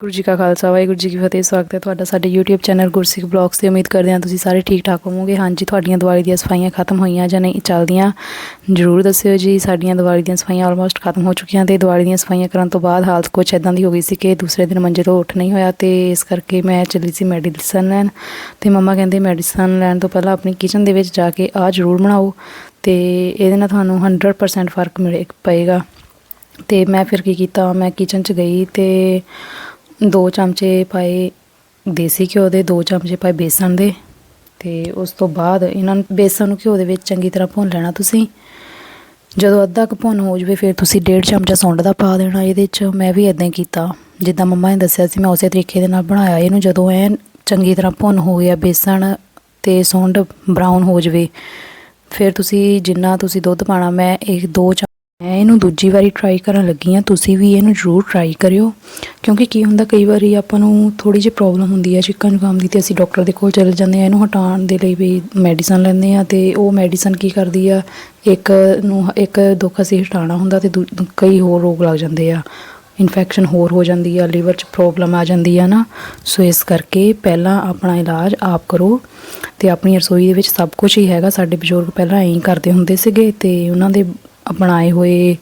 ਗੁਰੂ ਜੀ ਕਾ ਖਾਲਸਾ, ਵਾਹਿਗੁਰੂ ਜੀ ਕੀ ਫਤਿਹ। ਸਵਾਗਤ ਹੈ ਤੁਹਾਡਾ ਸਾਡੇ YouTube ਚੈਨਲ ਗੁਰਸਿੱਖ ਬਲੌਗਸ ਤੇ। ਉਮੀਦ ਕਰਦੇ ਹਾਂ ਤੁਸੀਂ ਸਾਰੇ ਠੀਕ ਠਾਕ ਹੋਵੋਗੇ। ਹਾਂਜੀ, ਤੁਹਾਡੀਆਂ ਦੀਵਾਲੀ ਦੀਆਂ ਸਫਾਈਆਂ ਖਤਮ ਹੋਈਆਂ ਜਾਂ ਨਹੀਂ ਚੱਲਦੀਆਂ, ਜਰੂਰ ਦੱਸਿਓ ਜੀ। ਸਾਡੀਆਂ ਦੀਵਾਲੀ ਦੀਆਂ ਸਫਾਈਆਂ ਆਲਮੋਸਟ ਖਤਮ ਹੋ ਚੁੱਕੀਆਂ ਤੇ ਦੀਵਾਲੀ ਦੀਆਂ ਸਫਾਈਆਂ ਕਰਨ ਤੋਂ ਬਾਅਦ ਹਾਲਤ ਕੁਝ ਇਦਾਂ ਦੀ ਹੋ ਗਈ ਸੀ ਕਿ ਦੂਸਰੇ ਦਿਨ ਮੰਜੇ ਤੋਂ ਉੱਠ ਨਹੀਂ ਹੋਇਆ ਤੇ ਇਸ ਕਰਕੇ ਮੈਂ ਚੱਲੀ ਸੀ ਮੈਡੀਸਨ ਲੈਣ ਤੇ ਮੰਮਾ ਕਹਿੰਦੇ ਮੈਡੀਸਨ ਲੈਣ ਤੋਂ ਪਹਿਲਾਂ ਆਪਣੀ ਕਿਚਨ ਦੇ ਵਿੱਚ ਜਾ ਕੇ ਆਹ ਜਰੂਰ ਬਣਾਓ ਤੇ ਇਹਦੇ ਨਾਲ ਤੁਹਾਨੂੰ 100% ਫ਼ਰਕ ਮਿਲੇ, ਪਏਗਾ। ਤੇ ਮੈਂ ਫਿਰ ਕੀ ਕੀਤਾ, ਮੈਂ ਕਿਚਨ 'ਚ ਗਈ ਤੇ ਦੋ ਚਮਚੇ ਪਾਏ ਦੇਸੀ ਘਿਓ ਦੇ, ਦੋ ਚਮਚੇ ਪਾਏ ਬੇਸਣ ਦੇ ਤੇ ਉਸ ਤੋਂ ਬਾਅਦ ਇਹਨਾਂ ਨੂੰ, ਬੇਸਣ ਨੂੰ ਘਿਓ ਦੇ ਵਿੱਚ ਚੰਗੀ ਤਰ੍ਹਾਂ ਭੁੰਨ ਲੈਣਾ ਤੁਸੀਂ। ਜਦੋਂ ਅੱਧਾ ਕੁ ਭੁੰਨ ਹੋ ਜਵੇ, ਫਿਰ ਤੁਸੀਂ ਡੇਢ ਚਮਚਾ ਸੁੰਡ ਦਾ ਪਾ ਦੇਣਾ ਇਹਦੇ 'ਚ। ਮੈਂ ਵੀ ਇਦਾਂ ਹੀ ਕੀਤਾ। ਜਿੱਦਾਂ ਮੰਮਾ ਨੇ ਦੱਸਿਆ ਸੀ, ਮੈਂ ਉਸੇ ਤਰੀਕੇ ਦੇ ਨਾਲ ਬਣਾਇਆ। ਇਹਨੂੰ ਜਦੋਂ ਐ ਚੰਗੀ ਤਰ੍ਹਾਂ ਭੁੰਨ ਹੋ ਗਿਆ, ਬੇਸਣ ਤੇ ਸੁੰਡ ਬਰਾਊਨ ਹੋ ਜਵੇ, ਫਿਰ ਤੁਸੀਂ ਜਿੰਨਾ ਤੁਸੀਂ ਦੁੱਧ ਪਾਣਾ ਮੈਂ ਇਹ ਦੋ ਚਮ ਮੈਂ ਇਹਨੂੰ ਦੂਜੀ ਵਾਰੀ ਟਰਾਈ ਕਰਨ ਲੱਗੀ ਆ ਤੁਸੀਂ ਵੀ ਇਹਨੂੰ ਜ਼ਰੂਰ ਟਰਾਈ ਕਰਿਓ। ਕਿਉਂਕਿ ਕੀ ਹੁੰਦਾ, ਕਈ ਵਾਰੀ ਆਪਾਂ ਨੂੰ ਥੋੜੀ ਜਿਹੀ ਪ੍ਰੋਬਲਮ ਹੁੰਦੀ ਹੈ ਚਿਕਨ ਜ਼ੁਕਾਮ ਦੀ ਤੇ ਅਸੀਂ ਡਾਕਟਰ ਦੇ ਕੋਲ ਚਲੇ ਜਾਂਦੇ ਆ ਇਹਨੂੰ ਹਟਾਉਣ ਦੇ ਲਈ ਵੀ ਮੈਡੀਸਨ ਲੈਂਦੇ ਆ ਤੇ ਉਹ ਮੈਡੀਸਨ ਕੀ ਕਰਦੀ ਆ, ਇੱਕ ਨੂੰ, ਇੱਕ ਦੁੱਖ ਅਸੀਂ ਹਟਾਉਣਾ ਹੁੰਦਾ ਤੇ ਦੂ- ਕਈ ਹੋਰ ਰੋਗ ਲੱਗ ਜਾਂਦੇ ਆ। ਇਨਫੈਕਸ਼ਨ ਹੋਰ ਹੋ ਜਾਂਦੀ ਆ ਲੀਵਰ 'ਚ ਪ੍ਰੋਬਲਮ ਆ ਜਾਂਦੀ ਆ ਨਾ। ਸੋ ਇਸ ਕਰਕੇ ਪਹਿਲਾਂ ਆਪਣਾ ਇਲਾਜ ਆਪ ਕਰੋ ਤੇ ਆਪਣੀ ਰਸੋਈ ਦੇ ਵਿੱਚ ਸਭ ਕੁਝ ਹੀ ਹੈਗਾ। ਸਾਡੇ ਬਜ਼ੁਰਗ ਪਹਿਲਾਂ ਐਂ ਕਰਦੇ ਹੁੰਦੇ ਸੀਗੇ ਤੇ ਉਹਨਾਂ ਦੇ ਅਪਣਾਏ ਹੋਏ,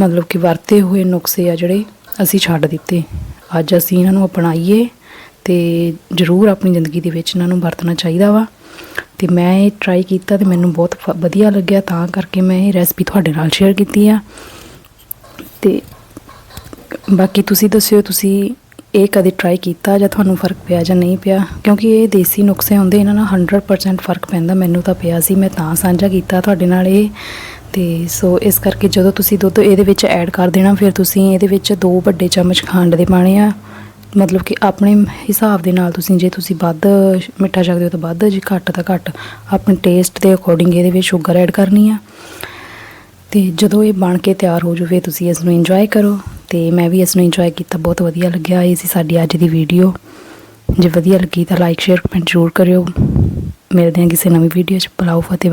ਮਤਲਬ ਕਿ ਵਰਤੇ ਹੋਏ ਨੁਕਸੇ ਆ ਜਿਹੜੇ ਅਸੀਂ ਛੱਡ ਦਿੱਤੇ। ਅੱਜ ਅਸੀਂ ਇਹਨਾਂ ਨੂੰ ਅਪਣਾਈਏ ਤੇ ਜ਼ਰੂਰ ਆਪਣੀ ਜ਼ਿੰਦਗੀ ਦੇ ਵਿੱਚ ਇਹਨਾਂ ਨੂੰ ਵਰਤਣਾ ਚਾਹੀਦਾ ਵਾ। ਤੇ ਮੈਂ ਇਹ ਟਰਾਈ ਕੀਤਾ ਤੇ ਮੈਨੂੰ ਬਹੁਤ ਵਧੀਆ ਲੱਗਿਆ, ਤਾਂ ਕਰਕੇ ਮੈਂ ਇਹ ਰੈਸਪੀ ਤੁਹਾਡੇ ਨਾਲ ਸ਼ੇਅਰ ਕੀਤੀ ਆ। ਤੇ ਬਾਕੀ ਤੁਸੀਂ ਦੱਸਿਓ, ਤੁਸੀਂ ਇਹ ਕਦੇ ਟਰਾਈ ਕੀਤਾ ਜਾਂ ਤੁਹਾਨੂੰ ਫ਼ਰਕ ਪਿਆ ਜਾਂ ਨਹੀਂ ਪਿਆ? ਕਿਉਂਕਿ ਇਹ ਦੇਸੀ ਨੁਕਸੇ ਹੁੰਦੇ, ਇਹਨਾਂ ਨਾਲ 100% ਫ਼ਰਕ ਪੈਂਦਾ। ਮੈਨੂੰ ਤਾਂ ਪਿਆ ਸੀ, ਮੈਂ ਤਾਂ ਸਾਂਝਾ ਕੀਤਾ। ਤੁਹਾਡੇ ਨਾਲ ਇਹ ਤੇ ਸੋ ਇਸ ਕਰਕੇ ਜਦੋਂ ਤੁਸੀਂ ਦੁੱਧ ਇਹਦੇ ਵਿੱਚ ਐਡ ਕਰ ਦੇਣਾ, ਫਿਰ ਤੁਸੀਂ ਇਹਦੇ ਵਿੱਚ ਦੋ ਵੱਡੇ ਚਮਚ ਖੰਡ ਦੇ ਪਾਣੇ ਆ। ਮਤਲਬ ਕਿ ਆਪਣੇ ਹਿਸਾਬ ਦੇ ਨਾਲ ਤੁਸੀਂ, ਜੇ ਤੁਸੀਂ ਵੱਧ ਮਿੱਠਾ ਚੱਕਦੇ ਹੋ ਤਾਂ ਵੱਧ, ਜੇ ਘੱਟ ਤਾਂ ਘੱਟ। ਆਪਣੇ ਟੇਸਟ ਦੇ ਅਕੋਰਡਿੰਗ ਇਹਦੇ ਵਿੱਚ ਸ਼ੂਗਰ ਐਡ ਕਰਨੀ ਆ। ਤੇ ਜਦੋਂ ਇਹ ਬਣ ਕੇ ਤਿਆਰ ਹੋ ਜਾਵੇ, ਤੁਸੀਂ ਇਸ ਨੂੰ ਇੰਜੋਏ ਕਰੋ। ਤੇ ਮੈਂ ਵੀ ਇਸ ਨੂੰ ਇੰਜੋਏ ਕੀਤਾ, ਬਹੁਤ ਵਧੀਆ ਲੱਗਿਆ। ਇਹ ਸੀ ਸਾਡੀ ਅੱਜ ਦੀ ਵੀਡੀਓ ਜੇ ਵਧੀਆ ਲੱਗੀ ਤਾਂ ਲਾਈਕ ਸ਼ੇਅਰ ਕਮੈਂਟ ਜ਼ਰੂਰ ਕਰਿਓ। ਮਿਲਦੇ ਹਾਂ ਕਿਸੇ ਨਵੀਂ ਵੀਡੀਓ 'ਚ। ਬੁਲਾਓ ਫਤਿਹ।